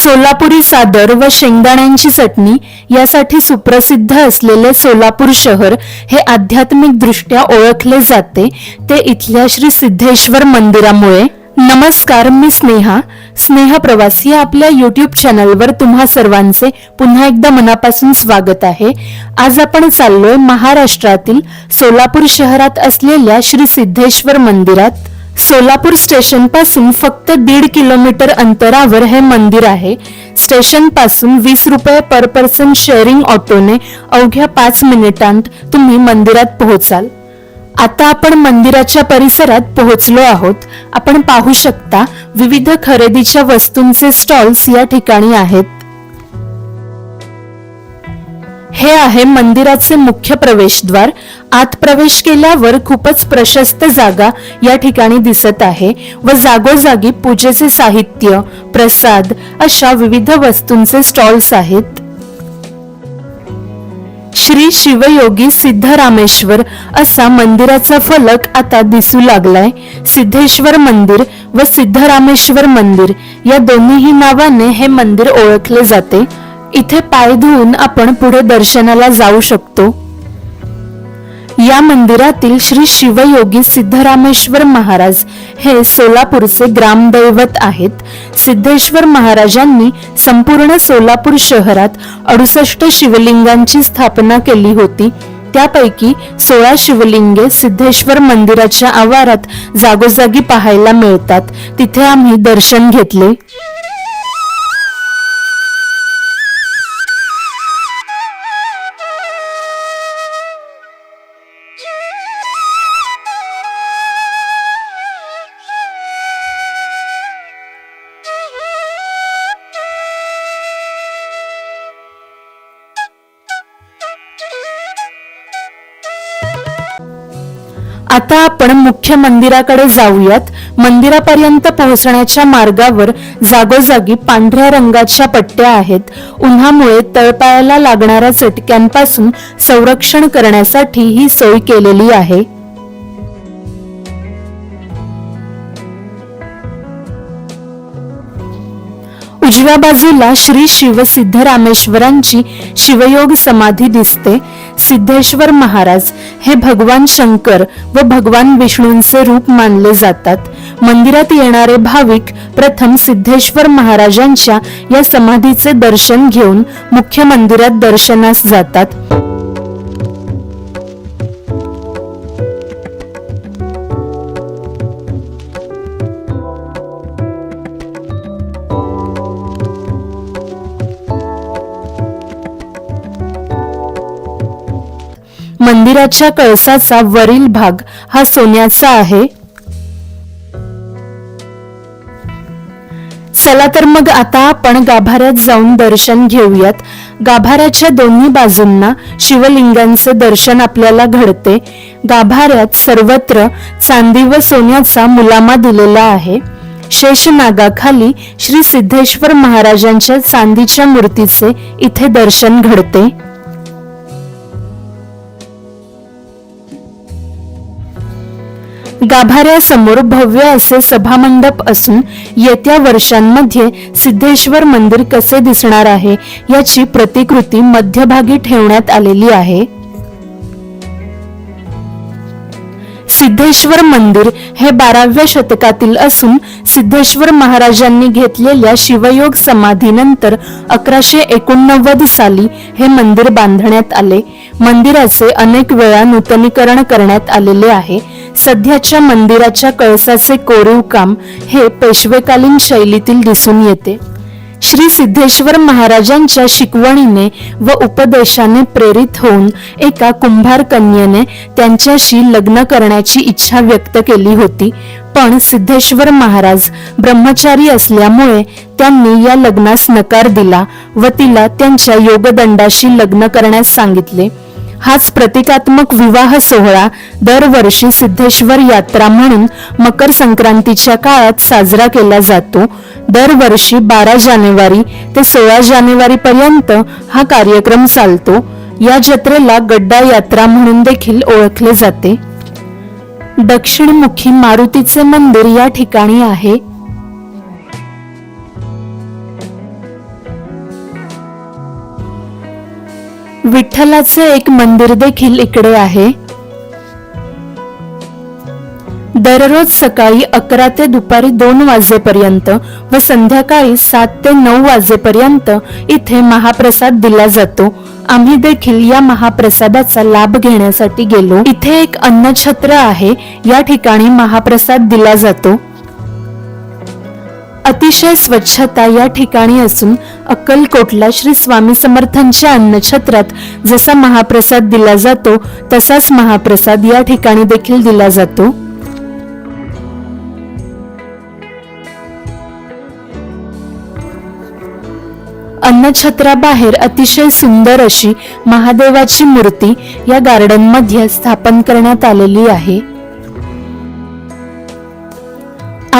सोलापुरी सादर व शेंगदाण्यांची चटणी यासाठी सुप्रसिद्ध असलेले सोलापूर शहर हे आध्यात्मिकदृष्ट्या ओळखले जाते. ते इथल्या श्री सिद्धेश्वर मंदिरामुळे. नमस्कार मी स्नेहा. स्नेहा प्रवास या आपल्या यूट्यूब चॅनलवर तुम्हा सर्वांचे पुन्हा एकदा मनापासून स्वागत आहे. आज आपण चाललोय महाराष्ट्रातील सोलापूर शहरात असलेल्या श्री सिद्धेश्वर मंदिरात. सोलापूर स्टेशनपासून फक्त दीड किलोमीटर अंतरावर हे मंदिर आहे. स्टेशनपासून वीस रुपये पर पर्सन शेअरिंग ऑटोने अवघ्या पाच मिनिटांत तुम्ही मंदिरात पोहोचाल. आता आपण मंदिराच्या परिसरात पोहोचलो आहोत. आपण पाहू शकता विविध खरेदीच्या वस्तूंचे स्टॉल्स या ठिकाणी आहेत. हे आहे मंदिराचे मुख्य प्रवेशद्वार. आत प्रवेश केल्यावर खूपच प्रशस्त जागा या ठिकाणी दिसत आहे व जागोजागी पूजेचे साहित्य प्रसाद अशा विविध वस्तूंचे स्टॉल्स आहेत. श्री शिवयोगी सिद्धरामेश्वर असा मंदिराचा फलक आता दिसू लागलाय. सिद्धेश्वर मंदिर व सिद्धरामेश्वर मंदिर या दोन्हीही नावाने हे मंदिर ओळखले जाते. इथे पाय धुवून आपण पुढे दर्शनाला जाऊ शकतो. या मंदिरातील श्री शिवयोगी सिद्धरामेश्वर महाराज हे सोलापूरचे ग्रामदैवत आहेत. सिद्धेश्वर महाराजांनी संपूर्ण सोलापूर शहरात अडुसष्ट शिवलिंगांची स्थापना केली होती. त्यापैकी सोळा शिवलिंगे सिद्धेश्वर मंदिराच्या आवारात जागोजागी पाहायला मिळतात. तिथे आम्ही दर्शन घेतले. आता आपण मुख्य मंदिराकडे जाऊयात. मंदिरापर्यंत पोहोचण्याच्या मार्गावर जागोजागी पांढऱ्या रंगाच्या पट्ट्या आहेत. उन्हामुळे तळपायाला लागणाऱ्या चटक्यांपासून संरक्षण करण्यासाठी ही सोय केलेली आहे. उजव्या बाजूला श्री शिव सिद्धरामेश्वरांची शिवयोग समाधी दिसते. सिद्धेश्वर महाराज हे भगवान शंकर व भगवान विष्णूंचे रूप मानले जातात. मंदिरात येणारे भाविक प्रथम सिद्धेश्वर महाराजांच्या या समाधीचे दर्शन घेऊन मुख्य मंदिरात दर्शनास जातात. मंदिराच्या कळसाचा वरील भाग हा सोन्याचा आहे. चला तर मग आता आपण गाभाऱ्यात जाऊन दर्शन घेऊयात. गाभाऱ्याच्या दोन्ही बाजूंना शिवलिंगांचे दर्शन आपल्याला घडते. गाभाऱ्यात सर्वत्र चांदी व सोन्याचा मुलामा दिलेला आहे. शेषनागाखाली श्री सिद्धेश्वर महाराजांच्या चांदीच्या मूर्तीचे इथे दर्शन घडते. गाभाऱ्यासमोर भव्य असे सभामंडप असून येत्या वर्षांमध्ये सिद्धेश्वर मंदिर कसे दिसणार आहे याची प्रतिकृती मध्यभागी ठेवण्यात आलेली आहे. सिद्धेश्वर मंदिर हे बाराव्या शतकातील असून सिद्धेश्वर महाराजांनी घेतलेल्या शिवयोग समाधीनंतर अकराशे एकोणनव्वद साली हे मंदिर बांधण्यात आले. मंदिराचे अनेक वेळा नूतनीकरण करण्यात आलेले आहे. सध्याच्या मंदिराच्या कळसाचे कोरीव काम हे पेशवेकालीन शैलीतील दिसून येते. श्री सिद्धेश्वर महाराजांच्या शिकवणीने व उपदेशाने प्रेरित होऊन एका कुंभार कन्येने त्यांच्याशी लग्न करण्याची इच्छा व्यक्त केली होती. पण सिद्धेश्वर महाराज ब्रह्मचारी असल्यामुळे त्यांनी या लग्नास नकार दिला व तिला त्यांच्या योगदंडाशी लग्न करण्यास सांगितले. हाच प्रतिकात्मक विवाह सोहळा दरवर्षी सिद्धेश्वर यात्रा म्हणून मकर संक्रांतीच्या काळात साजरा केला जातो. दरवर्षी बारा जानेवारी ते सोळा जानेवारी पर्यंत हा कार्यक्रम चालतो. या जत्रेला गड्डा यात्रा म्हणून देखील ओळखले जाते. दक्षिणमुखी मारुतीचे मंदिर या ठिकाणी आहे. विठ्ठलाचे एक मंदिर देखील इकडे आहे. दररोज सकाळी अकरा ते दुपारी दोन वाजेपर्यंत व संध्याकाळी सात ते नऊ वाजेपर्यंत इथे महाप्रसाद दिला जातो. आम्ही देखील या महाप्रसादाचा लाभ घेण्यासाठी गेलो. इथे एक अन्नछत्र आहे. या ठिकाणी महाप्रसाद दिला जातो. अतिशय स्वच्छता या ठिकाणी असून अक्कलकोटला श्री स्वामी समर्थांच्या अन्नछत्रात जसा महाप्रसाद दिला जातो तसाच महाप्रसाद या ठिकाणी देखील दिला जातो. अन्नछत्राबाहेर अतिशय सुंदर अशी महादेवाची मूर्ती या गार्डनमध्ये स्थापन करण्यात आलेली आहे.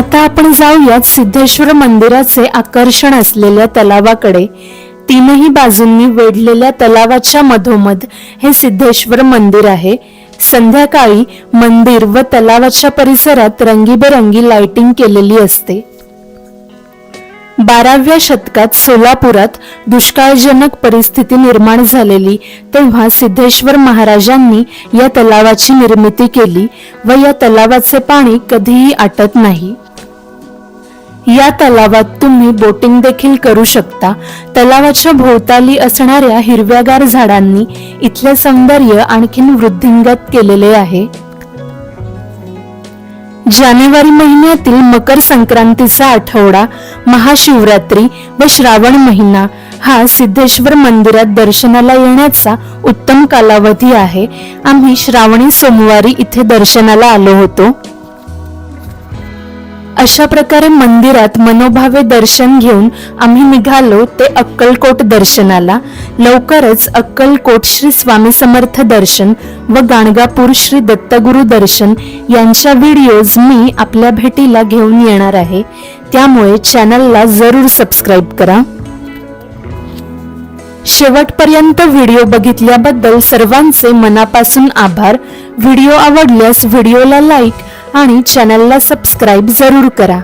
आता आपण जाऊयात सिद्धेश्वर मंदिराचे आकर्षण असलेल्या तलावाकडे. तीनही बाजूंनी वेढलेल्या तलावाच्या मधोमध हे सिद्धेश्वर मंदिर आहे. संध्याकाळी मंदिर व तलावाच्या परिसरात रंगीबेरंगी लाइटिंग केलेली असते. बाराव्या शतकात सोलापुरात दुष्काळजनक परिस्थिती निर्माण झालेली तेव्हा सिद्धेश्वर महाराजांनी या तलावाची निर्मिती केली व या तलावाचे पाणी कधीही आटत नाही. या तलावात तुम्ही बोटिंग देखील करू शकता. तलावाच्या भोवताली असणाऱ्या हिरव्यागार झाडांनी इथले सौंदर्य आणखीन वृद्धिंगत केलेले आहे. जानेवारी महिन्यातील मकर संक्रांतीचा आठवडा महाशिवरात्री व श्रावण महिना हा सिद्धेश्वर मंदिरात दर्शनाला येण्याचा उत्तम कालावधी आहे. आम्ही श्रावणी सोमवारी इथे दर्शनाला आलो होतो. अशा प्रकारे मंदिरात मनोभावे दर्शन घेऊन आम्ही निघालो ते अक्कलकोट दर्शनाला. लवकरच अक्कलकोट श्री स्वामी समर्थ दर्शन व गाणगापूर श्री दत्तगुरु दर्शन यांच्या व्हिडिओज मी आपल्या भेटीला घेऊन येणार आहे. त्यामुळे चॅनलला जरूर सबस्क्राईब करा. शेवटपर्यंत व्हिडिओ बघितल्याबद्दल सर्वांचे मनापासून आभार. व्हिडिओ आवडल्यास व्हिडिओला लाईक आणि चॅनलला सबस्क्राईब जरूर करा.